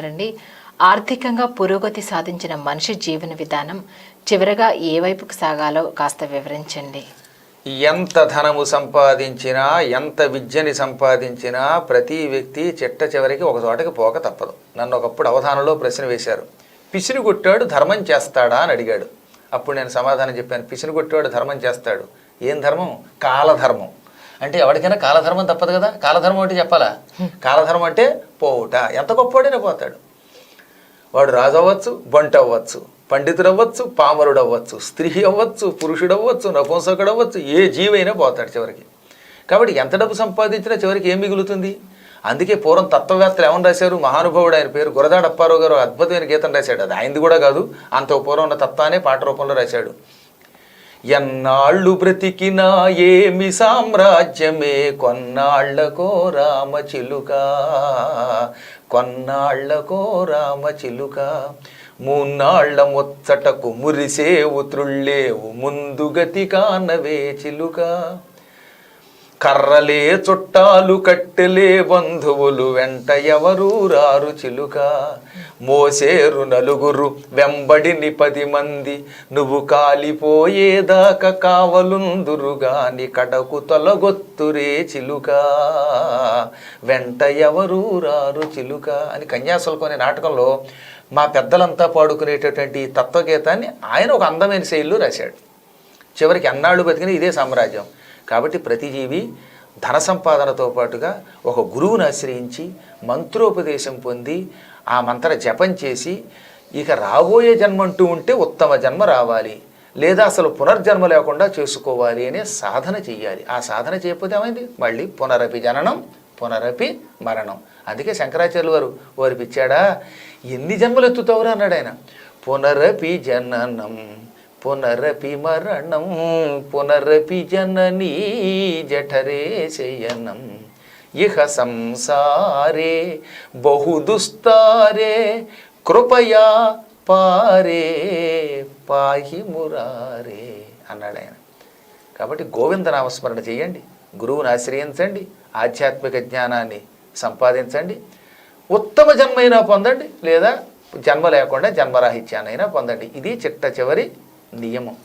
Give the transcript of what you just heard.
తెలియజేస్తున్నారండి ఆర్థికంగా పురోగతి సాధించిన మనిషి జీవన విధానం చివరగా ఏ వైపుకు సాగాలో కాస్త వివరించండి. ఎంత ధనము సంపాదించినా ఎంత విద్యని సంపాదించినా ప్రతి వ్యక్తి చిట్ట చివరికి ఒక చోటకి పోక తప్పదు. నన్ను ఒకప్పుడు అవధానంలో ప్రశ్న వేశారు. పిసిని కొట్టాడు ధర్మం చేస్తాడా అని అడిగాడు. అప్పుడు నేను సమాధానం చెప్పాను పిసిని కొట్టాడు ధర్మం చేస్తాడు. ఏం ధర్మం? కాలధర్మం. అంటే ఎవరికైనా కాలధర్మం తప్పదు కదా? కాలధర్మం అంటే చెప్పాలా? కాలధర్మం అంటే పోవుట ఎంత గొప్పవాడైనా పోతాడు. వాడు రాజు అవ్వచ్చు బంట అవ్వచ్చు పండితుడు అవ్వచ్చు పామరుడు అవ్వచ్చు స్త్రీ అవ్వచ్చు పురుషుడు అవ్వచ్చు నపుంసకుడు అవ్వచ్చు ఏ జీవైనా పోతాడు చివరికి. కాబట్టి ఎంత డబ్బు సంపాదించినా చివరికి ఏం మిగులుతుంది? అందుకే పూర్వం తత్వవేత్తలు ఏమని రాశారు? మహానుభావుడు ఆయన పేరు గురదాడప్పారావు గారు అద్భుతమైన గీతం రాశాడు. అది ఆయనది కూడా కాదు అంత పూర్వం ఉన్న తత్వానే పాట రూపంలో రాశాడు. ఎన్నాళ్ళు బ్రతికినా ఏమి సామ్రాజ్యమే? కొన్నాళ్ళకో రామ చిలుక. కొన్నాళ్ళకో రామ చిలుక. మూన్నాళ్ళ ముచ్చటకు మురిసేవు త్రుళ్ళేవు ముందుగతి కానవే చిలుక. కర్రలే చుట్టాలు కట్టెలే బంధువులు వెంట ఎవరు రారు చిలుక? మోసేరు నలుగురు వెంబడిని పది మంది. నువ్వు కాలిపోయేదాకా కావలుందురుగాని కడకు తొలగొత్తురే చిలుక. వెంట ఎవరు రారు చిలుక? అని కన్యాసులు కొనే నాటకంలో మా పెద్దలంతా పాడుకునేటటువంటి తత్వగీతాన్ని ఆయన ఒక అందమైన శైలిలో రాశాడు. చివరికి అన్నాళ్ళు బతికిన ఇదే సామ్రాజ్యం. కాబట్టి ప్రతి జీవి ధన సంపాదనతో పాటుగా ఒక గురువుని ఆశ్రయించి మంత్రోపదేశం పొంది ఆ మంత్ర జపం చేసి ఇక రాబోయే జన్మ అంటూ ఉంటే ఉత్తమ జన్మ రావాలి. లేదా అసలు పునర్జన్మ లేకుండా చేసుకోవాలి అనే సాధన చెయ్యాలి. ఆ సాధన చేయకపోతే ఏమైంది? మళ్ళీ పునరపి జననం పునరపి మరణం. అందుకే శంకరాచార్యులు వారు వారు పిచ్చాడా? ఎన్ని జన్మలు ఎత్తుతావురా అన్నాడు ఆయన పునరపి జననం. పునరపి మరణం పునరపి జననీ జఠరే శయనం. ఇహ సంసారే బహుదుస్తారే కృపయా పారే పాహి మురారే అన్నాడు ఆయన. కాబట్టి గోవింద నామస్మరణ చేయండి గురువుని ఆశ్రయించండి ఆధ్యాత్మిక జ్ఞానాన్ని సంపాదించండి ఉత్తమ జన్మైనా పొందండి లేదా జన్మ లేకుండా జన్మరాహిత్యానైనా పొందండి. ఇది చిట్ట చివరి నియమం